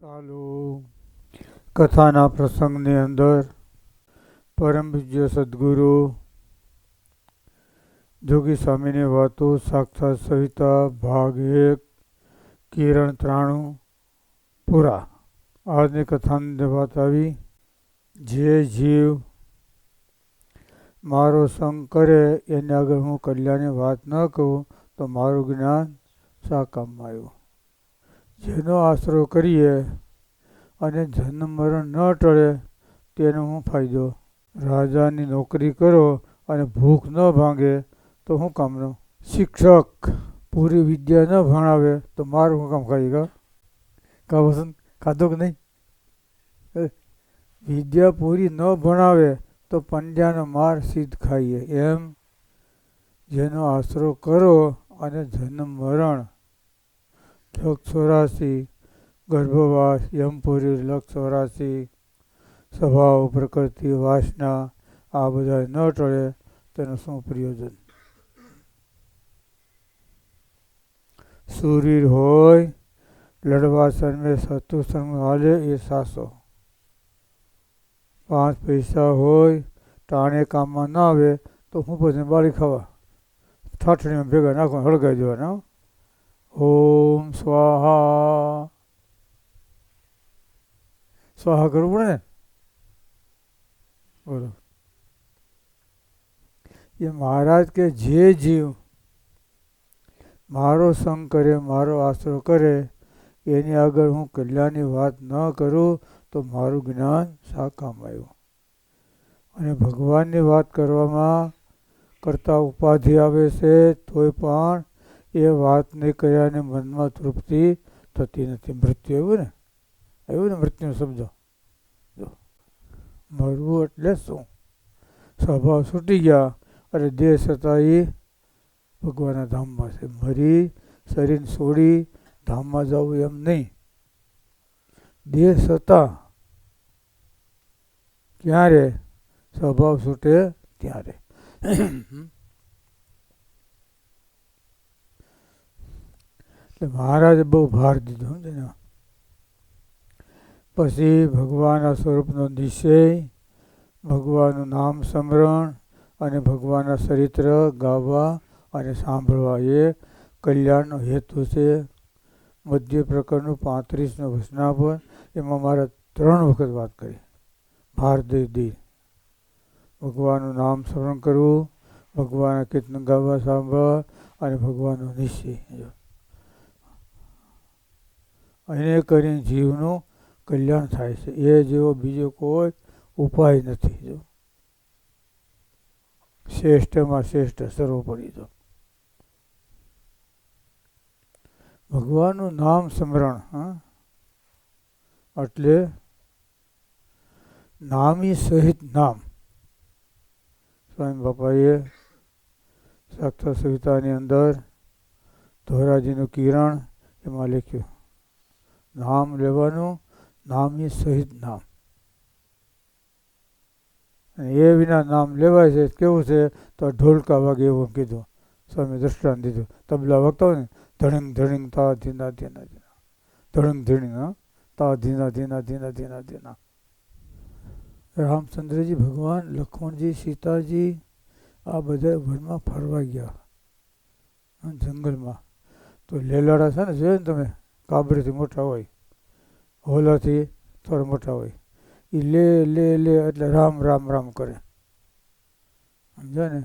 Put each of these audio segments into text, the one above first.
ચાલુ કથાના પ્રસંગની અંદર પરમ પૂજ્ય સદગુરુ જોગી સ્વામીની વાતો સાક્ષાત સવિતા ભાગ એક કિરણ ત્રાણું પૂરા આજની કથાની અંદર વાત આવી જે જીવ મારો સંગ કરે એને આગળ હું કલ્યાણની વાત ન કહું તો મારું જ્ઞાન શા કામમાં આવ્યું જેનો આશરો કરીએ અને જન્મ મરણ ન ટળે તેનો હું ફાયદો. રાજાની નોકરી કરો અને ભૂખ ન ભાંગે તો શું કામનો શિક્ષક પૂરી વિદ્યા ન ભણાવે તો મારું શું કામ ખાઈ કા કા ખાધો કે નહીં? વિદ્યા પૂરી ન ભણાવે તો પંડ્યાનો માર સિદ્ધ ખાઈએ. એમ જેનો આશરો કરો અને જન્મ મરણ લક્ષ ચોરાસી ગર્ભવાસ યમપુરી લક્ષ ચોરાસી સ્વભાવ પ્રકૃતિ વાસના આ બધા ન ટળે તેનું શું પ્રયોજન? સુરીર હોય, લડવા સન્મે સતુ સંગ હાલે એ સાસો. પાંચ પૈસા હોય, ટાણે કામમાં ના આવે તો હું પછી બાળી ખાવા. ઠાઠણીમાં ભેગા નાખવા હળગાઈ દેવાના. ઓમ સ્વાહા. સ્વાહા કરવું પડે ને? બોલો. એ મહારાજ કે જે મારો સંગ કરે, મારો આશરો કરે, એની આગળ હું કલ્યાણની વાત ન કરું, તો મારું જ્ઞાન શા કામ આવ્યું? અને ભગવાનની વાત કરવામાં કરતાં ઉપાધિ આવે છે, તોય પણ એ વાતને કર્યાને મનમાં તૃપ્તિ થતી નથી. મૃત્યુ એવું ને? એવું ને મૃત્યુ શબ્દ જો. મરવું એટલે શું? સ્વભાવ છૂટી ગયા અને દેહ છતાં એ ભગવાનના ધામમાં છે. મરી, શરીર છોડી ધામમાં જવું એમ નહીં. દેહ છતાં ક્યારે સ્વભાવ છૂટે? ત્યારે. એટલે મહારાજે બહુ ભાર દીધો સમજે પછી ભગવાનના સ્વરૂપનો નિશ્ચય ભગવાનનું નામ સ્મરણ અને ભગવાનના ચરિત્ર ગાવા અને સાંભળવા એ કલ્યાણનો હેતુ છે. મધ્ય પ્રકરણનું પાંત્રીસનું વચનાપન એમાં મારે ત્રણ વખત વાત કરી. ભાર દઈ દી. ભગવાનનું નામ સ્મરણ કરવું, ભગવાનના કીર્તન ગાવા સાંભળવા અને ભગવાનનો નિશ્ચય. એને કરીને જીવનું કલ્યાણ થાય છે. એ જેવો બીજો કોઈ ઉપાય નથી જો. શ્રેષ્ઠમાં શ્રેષ્ઠ સર્વોપરી જો ભગવાનનું નામ સ્મરણ એટલે નામી સહિત નામ. સ્વામી બાપાએ સાક્ષાત સવિતાની અંદર ધોરાજીનું કિરણ એમાં લખ્યું. નામ લેવાનું નામી સહિત નામ. એ વિના નામ લેવાય છે, કેવું છે? તો ઢોલકા વાગે એવું કીધું. સ્વામી દ્રષ્ટાંત દીધું. તબલા વાગતા હોય ને, ધણીંગ ધણીંગ, તા, ધીના ધીના ધીના. ધણીંગ ધણીંગ તા, ધીના ધીના ધીના ધીના ધીના. રામચંદ્રજી ભગવાન લક્ષ્મણજી સીતાજી, આ બધા વનમાં ફરવા ગયા. જંગલમાં. તો લેલાડા છે ને, જોયો ને તમે? કાબરીથી મોટા હોય, હોલાથી થોડા મોટા હોય. એ લે લે લે એટલે રામ રામ રામ કરે. સમજો ને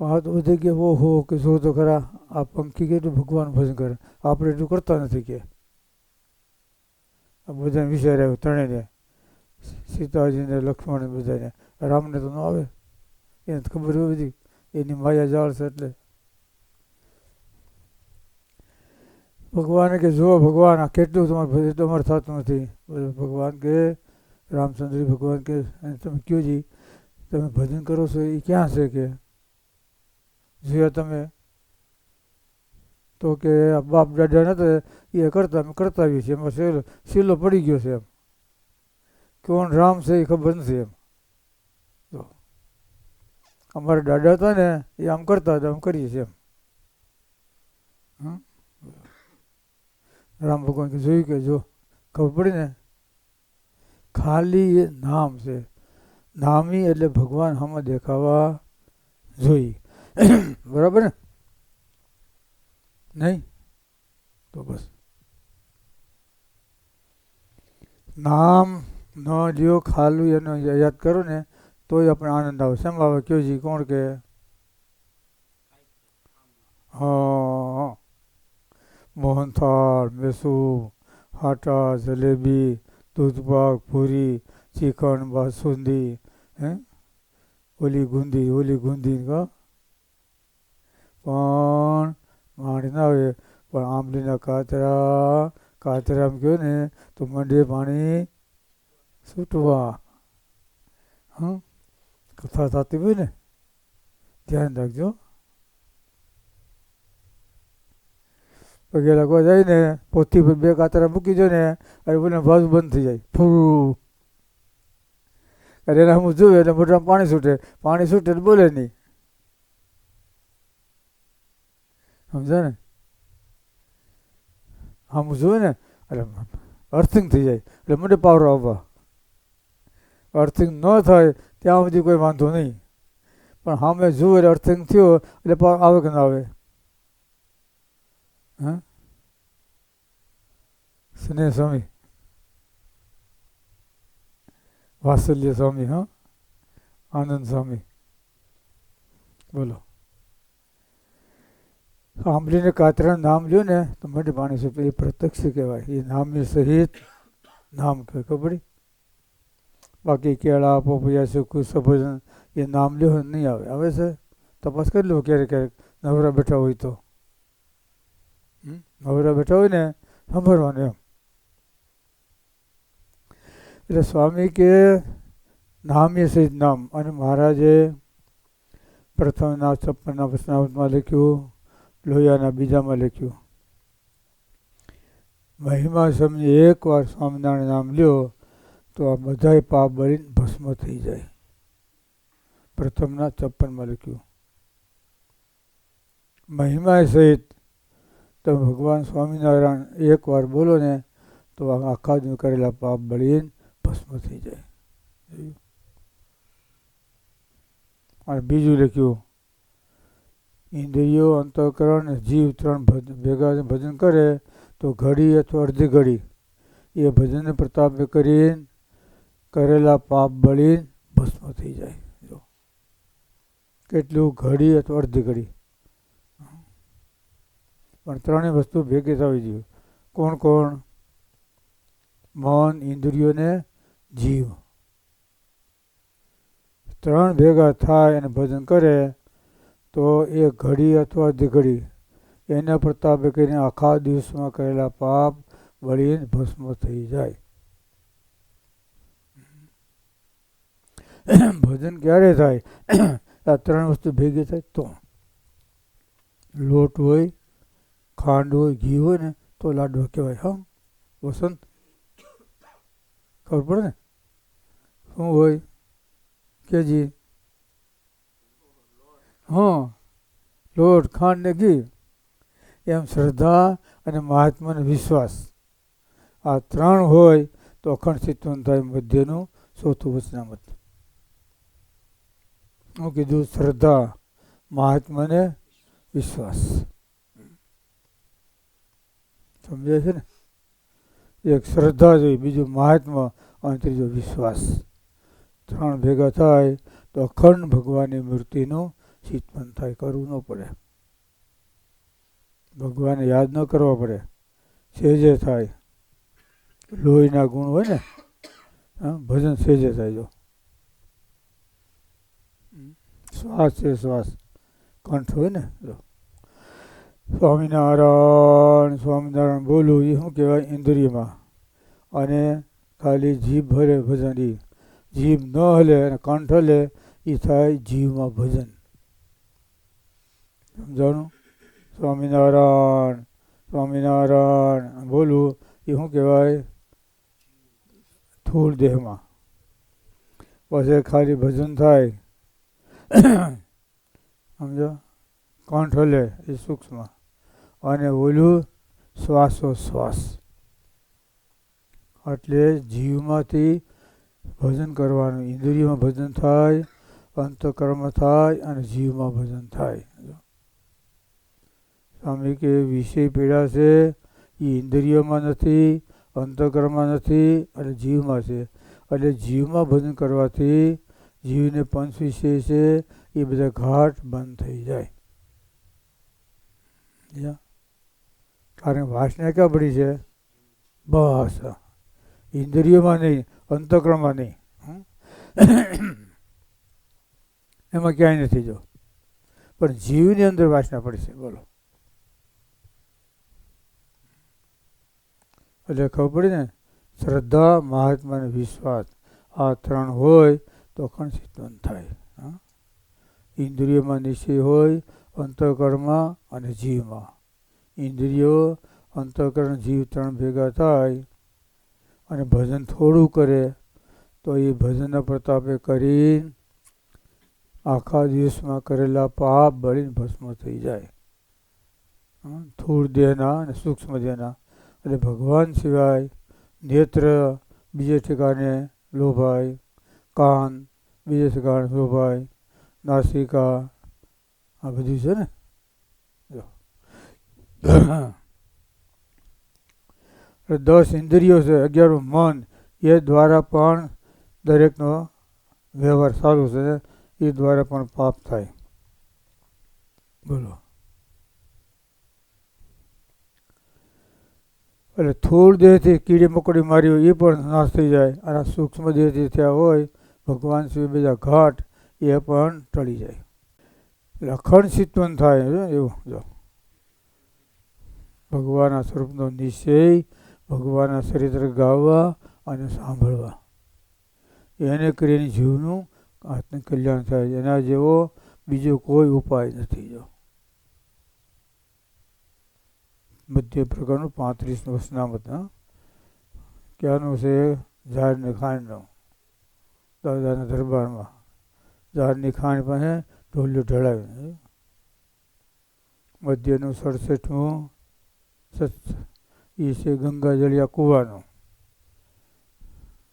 આ તો બધે કે ઓહો, કે જો તો ખરા? આ પંખી કેટલું ભગવાન ભજન કરે. આપણે એટલું કરતા નથી કે. આ બધાને વિચાર આવ્યો ત્રણેયને. સીતાજીને લક્ષ્મણ બધાને. રામને તો ન આવે. એને ખબર હોય બધી. એની માયા જાળ છે એટલે ભગવાને કે, જુઓ ભગવાન, આ કેટલું તમારે ભજન તમારે થતું નથી. ભગવાન કે રામચંદ્ર ભગવાન કે તમે કયો જી, તમે ભજન કરો છો એ ક્યાં છે કે? જોયા તમે. તો કે બાપ દાદા નતા એ કરતા, અમે કરતા આવીએ છીએ. એમાં શીલો શીલો પડી ગયો છે એમ. કોણ રામ છે એ ખબર નથી એમ. તો અમારા દાદા હતા ને, એ આમ કરતા હતા, આમ કરીએ છીએ એમ. હમ? રામ ભગવાન જોયું કે જો ખબર પડી ને, ખાલી એ નામ છે. નામી એટલે ભગવાન હમ દેખાવા જોઈએ બરાબર ને? નહીં? તો બસ. નામ ન લ્યો, ખાલું એનો યાદ કરો ને, તોય આપણે આનંદ આવે. શેમ આવે? કયો જી? કોણ કે? હા. મોહનથાળ મેસૂબ હાટા જલેબી, દૂધપાક, પૂરી ચિકન બાસુંદી, હે? ઓલી ગુંદી ઓલી ગુંદી કા? પણ માણી ના આવે. પણ આંબલીના કાતરા, કાતરામ કહ્યું ને, તો મંડે પાણી છૂટવા. હં? કથા થતી હોય ને? ધ્યાન રાખજો. પગે લાગવા જાય ને પોથી પર બે કાતરા મૂકી દો ને અરે બોલે ભાવ બંધ થઈ જાય. ફૂ. અરે એના હું જોયું એટલે મોઢામાં પાણી છૂટે. પાણી છૂટે એટલે બોલે નહીં. સમજો ને? આમ જોયું ને, એટલે અર્થિંગ થઈ જાય. એટલે મને પાવર આવવા. અર્થિંગ ન થાય, ત્યાં સુધી કોઈ વાંધો નહીં. પણ સામે જુએ એટલે અર્થિંગ થયો, એટલે પાવર આવે કે ના આવે? સ્નેહ સ્વામી વાત્સલ્ય સ્વામી હા આનંદ સ્વામી બોલો. આંબલીને કાતરાનું નામ લ્યો ને, તો મને માણસ એ પ્રત્યક્ષ કહેવાય. એ નામની સહિત નામ કહેવાય. ખબર? બાકી કેળા, પોપૈયા સુકુ સફરજન, એ નામ લ્યો નહીં આવે. આવે છે? તપાસ કરી લો ક્યારેક ક્યારેક. નવરા બેઠા હોય તો? નવરા બેઠા હોય ને, સાંભળવાનું એમ. એટલે સ્વામી કે, નામે સહિત નામ. અને મહારાજે પ્રથમના છપ્પનના પ્રશ્નાવતમાં લખ્યું, લોહિયાના બીજામાં લખ્યું, મહિમા સમજી એકવાર સ્વામિનારાયણ નામ લ્યો, તો આ બધાય પાપ બળીને ભસ્મ થઈ જાય. પ્રથમના છપ્પનમાં લખ્યું, મહિમા સહિત તો ભગવાન સ્વામિનારાયણ એકવાર બોલો ને, તો આખા દિન કરેલા પાપ બળીને ભસ્મ થઈ જાય. અને બીજું લખ્યું, ઇન્દ્રિયો અંતઃકરણ જીવ ત્રણ ભેગા ભજન કરે તો ઘડી અથવા અડધી ઘડી, એ ભજનને પ્રતાપે કરીને કરેલા પાપ બળીને ભસ્મ થઈ જાય. જો. કેટલું? ઘડી અથવા અડધી ઘડી. પણ ત્રણેય વસ્તુ ભેગી થવી જોઈએ. કોણ કોણ? મન ઇન્દ્રિયોને જીવ. ત્રણ ભેગા થાય અને ભજન કરે, તો એ ઘડી અથવા ઘડી એના પ્રતાપે કરીને આખા દિવસમાં કરેલા પાપ બળીને ભસ્મ થઈ જાય. ભજન ક્યારે થાય? આ ત્રણ વસ્તુ ભેગી થાય તો. લોટ હોય ખાંડ હોય, ઘી હોય ને, તો લાડવા કહેવાય, હા. વસંત. ખબર પડે ને? શું હોય? કેજી. હા. લોટ, ખાંડ ને ઘી. એમ શ્રદ્ધા અને મહાત્માનો વિશ્વાસ. આ ત્રણ હોય, તો અખંડ ચિત્તવન થાય મધ્યનું ચોથું વચનામત. હું કીધું શ્રદ્ધા, મહાત્માને વિશ્વાસ. સમજાય છે ને એક શ્રદ્ધા જોઈ બીજું મહાત્મા અને ત્રીજો વિશ્વાસ. ત્રણ ભેગા થાય તો અખંડ ભગવાનની મૂર્તિનું ચિંતન થાય કરવું ન પડે. ભગવાનને યાદ ન કરવા પડે. સેજે થાય લોહીના ગુણ હોય ને હા, ભજન સેજે થાય જો. શ્વાસ છે શ્વાસ. કંઠ હોય ને જો. સ્વામિનારાયણ સ્વામિનારાયણ બોલું એ શું કહેવાય? ઇન્દ્રિયમાં. અને ખાલી જીભ હલે ભજન એ જીભ ન હલે અને કંઠ હલે એ થાય જીવમાં ભજન. સમજાણું? સ્વામિનારાયણ સ્વામિનારાયણ બોલું એ શું કહેવાય? સ્થૂળ દેહમાં. પછી ખાલી ભજન થાય. સમજો? કંઠ હલે એ સૂક્ષ્મ. અને ઓલું શ્વાસો શ્વાસ એટલે જીવમાંથી ભજન કરવાનું, ઇન્દ્રિયમાં ભજન થાય, અંતકર્મ થાય અને જીવમાં ભજન થાય. સ્વામી કે, વિષય પીડા છે, એ ઇન્દ્રિયોમાં નથી, અંતકર્મમાં નથી અને જીવમાં છે. એટલે જીવમાં ભજન કરવાથી જીવને પંચ વિષય છે, એ બધા ઘાટ બંધ થઈ જાય. કારણ વાસના ક્યાં પડી છે? બસ. ઇન્દ્રિયોમાં નહીં, અંતક્રમમાં નહીં. એમાં ક્યાંય નથી જો. પણ જીવની અંદર વાસના પડી બોલો. એટલે ખબર પડી ને? શ્રદ્ધા, મહાત્મા અને વિશ્વાસ. આ ત્રણ હોય તો અખંડ સિદ્ધવન થાય. ઇન્દ્રિયોમાં નિશ્ચય હોય અંતકરમાં અને જીવમાં. ઇન્દ્રિયો અંતઃકરણ જીવ ત્રણ ભેગા થાય અને ભજન થોડું કરે, તો એ ભજનના પ્રતાપે કરી આખા દિવસમાં કરેલા પાપ બળીને ભસ્મ થઈ જાય. થોડ દેહના અને સૂક્ષ્મ દેહના. એટલે ભગવાન સિવાય નેત્ર બીજે ઠેકાને લોભાય, કાન બીજે ઠેકાણે લોભાય, નાસિકા, આ બધું છે ને? દસ ઇન્દ્રિયો છે અગિયારું મન, એ દ્વારા પણ દરેકનો વ્યવહાર સારો છે, એ દ્વારા પણ પાપ થાય. બોલો. એટલે થોડ દેહથી કીડી મકોડી મારી હોય એ પણ નાશ થઈ જાય, અને સૂક્ષ્મ દેહથી થયા હોય, ભગવાન શ્રી બીજા ઘાટ, એ પણ ટળી જાય. એટલે અખંડ ચિત્તવન થાય એવું, જો. ભગવાનના સ્વરૂપનો નિશ્ચય, ભગવાનના ચરિત્ર ગાવા અને સાંભળવા. એને કરીને જીવનું આત્મ કલ્યાણ થાય એના જેવો બીજો કોઈ ઉપાય નથી જો. મધ્ય પ્રકારનું પાંત્રીસ વસનામત ક્યાંનું છે? ઝાડની ખાંડનું. દાદાના દરબારમાં. ઝાડની ખાંડ પાસે ઢોલ્યું ઢળાવ્યું મધ્યનું સડસઠમું એ છે ગંગા જળિયા કૂવાનું.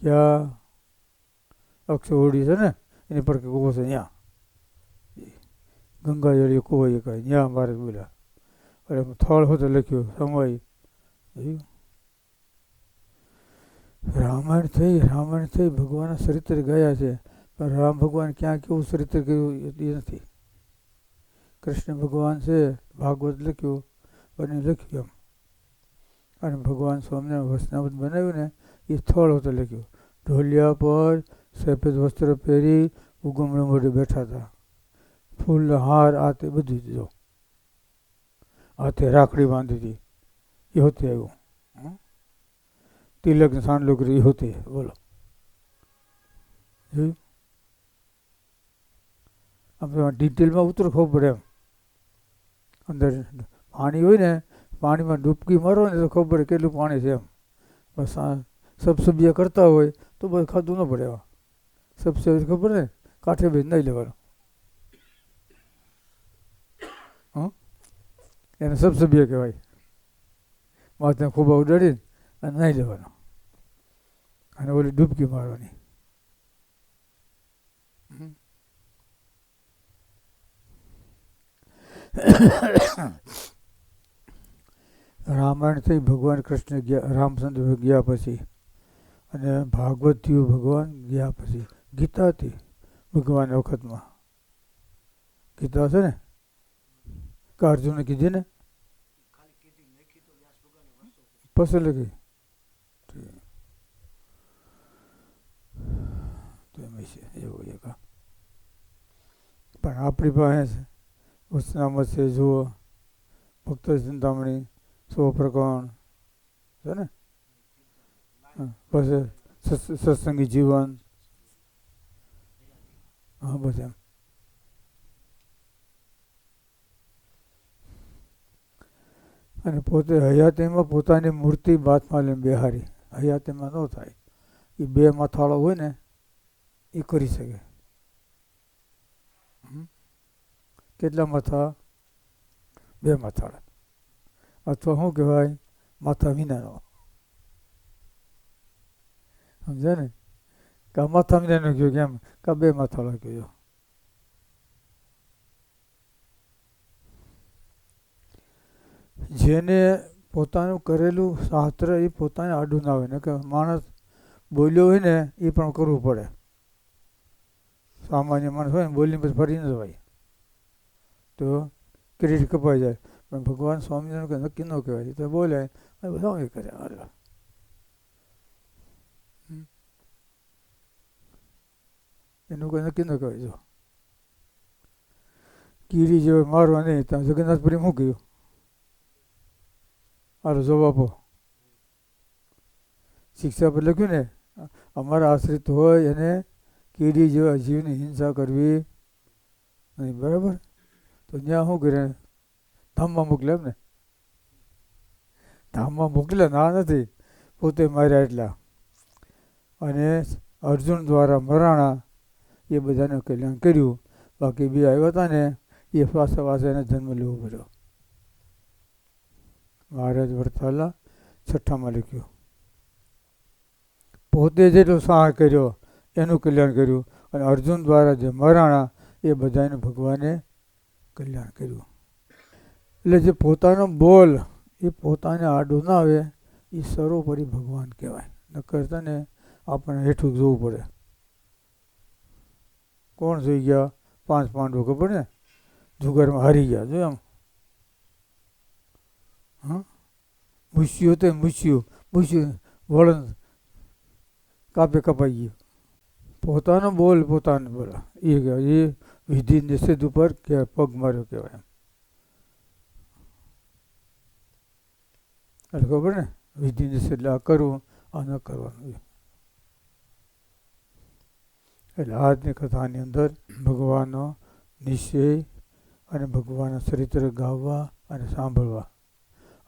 ત્યાં અક્ષોડી છે ને, એની પર કૂવો છે ત્યાં ગંગા જળિયા કૂવો એ કહે ત્યાં મારે બોલ્યા. અરે થળ હોતો લખ્યું, સમય. રામાયણ થઈ રામાયણ થઈ ભગવાનના ચરિત્ર ગયા છે. પણ રામ ભગવાન ક્યાં કેવું ચરિત્ર કર્યું એ નથી. કૃષ્ણ ભગવાન છે, ભાગવત લખ્યું, બને લખ્યું એમ. અને ભગવાન સ્વામિનારાયણ વસનામત બનાવ્યું ને એ સ્થળ હોતો લખ્યું. ઢોલિયા પર સફેદ વસ્ત્ર પહેરી ઉગમણે મોઢે બેઠા હતા. ફૂલ હાર આ તે બધું જો. હાથે રાખડી બાંધી હતી. એ હોતે આવ્યું. તિલક સાંડલું લોકરી એ હોતે. બોલો. જોયું આપણે ડિટેલમાં ઉતરો ખબર પડે એમ. અંદર પાણી હોય ને પાણીમાં ડૂબકી મારો ને તો ખબર કેટલું પાણી છે એમ. બસ આ સબસબિયા કરતા હોય તો બસ ખાધું ન પડે એવા સબસબી ખબર ને કાંઠે બેન નહીં લેવાનું. હં? એને સબસબિયા કહેવાય. માથે ખૂબ ઉડાડીને અને નહીં લેવાનો. અને ઓલી ડૂબકી મારવાની. રામાયણ થઈ ભગવાન કૃષ્ણ ગયા, રામચંદ્ર ગયા પછી અને ભાગવત ભગવાન ગયા પછી ગીતા હતી ભગવાન વખતમાં. ગીતા છે ને? કે અર્જુને કીધી ને? પછી લખી. એવું એક પણ આપણી પાસે ઉત્સનામત છે, જુઓ. ભક્ત ચિંતામણી. સો પ્રકરણ છે ને? પછી સત્સંગી જીવન. હા, બસ એમ. અને પોતે હયાતીમાં પોતાની મૂર્તિ બાથમાં લઈને બેહારી. હયાતીમાં ન થાય. એ બે મથાળો હોય ને, એ કરી શકે. કેટલા માથા? બે માથાળા. અથવા શું કહેવાય માથા વિનાનો સમજ્યા ને કે માથામાં એનું ગયું કેમ કે બે માથાળા કહ્યું જેને પોતાનું કરેલું શાસ્ત્ર એ પોતાને આડું ના હોય ને કે માણસ બોલ્યો હોય ને એ પણ કરવું પડે સામાન્ય માણસ હોય ને બોલીને પછી ફરી ન જવાય તો ક્રેડિટ કપાઈ જાય પણ ભગવાન સ્વામિનારાયણ કે નક્કી ન કહેવાય. તો બોલે બધા કરે, હાલો. એનું કોઈ નક્કી ન કહેવાય, જો. કીડી જેવો મારવા નહીં, ત્યાં જગન્નાથપુરી શું કહ્યું હાલો, જવાબ શિક્ષા પર લખ્યું ને, અમારા આશ્રિત હોય એને કીડી જેવા જીવની હિંસા કરવી નહીં, બરાબર? તો ત્યાં શું કરે ધામમાં મોકલે એમ ને ધામમાં મોકલે ના, નથી. પોતે માર્યા એટલા. અને અર્જુન દ્વારા મરાણા એ બધાને કલ્યાણ કર્યું. બાકી બે આવ્યા હતા ને, એ પાસે પાસે એને જન્મ લેવો પડ્યો. મહારાજ વરથાલા છઠ્ઠામાં લખ્યું. પોતે જેટલો સહાય કર્યો, એનું કલ્યાણ કર્યું. અને અર્જુન દ્વારા જે મરાણા, એ બધાને ભગવાને કલ્યાણ કર્યું. એટલે જે પોતાનો બોલ એ પોતાને આડો ના આવે, એ સર્વોપરી ભગવાન કહેવાય. નકર તને આપણે હેઠું જોવું પડે. કોણ જોઈ ગયા? પાંચ પાંડવો ખબર ને? જુગારમાં હારી ગયા, જો એમ. હા? મૂસ્યું તો મૂસ્યું મૂસ્યું વળન કાપે કપાઈ ગયું. પોતાનો બોલ પોતાને બોલા. એ એ વિધિ નિષેધ ઉપર કે પગ માર્યો કહેવાય એમ. એટલે ખબર ને? વિધિ એટલે આ કરવું આ ન કરવાનું એટલે આજની કથાની અંદર ભગવાનનો નિશ્ચય અને ભગવાનના ચરિત્ર ગાવા અને સાંભળવા.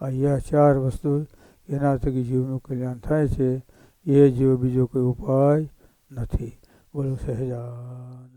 આ ચાર વસ્તુ એના થકી જીવનું કલ્યાણ થાય છે, એ જેવો બીજો કોઈ ઉપાય નથી. બોલો સહેજાન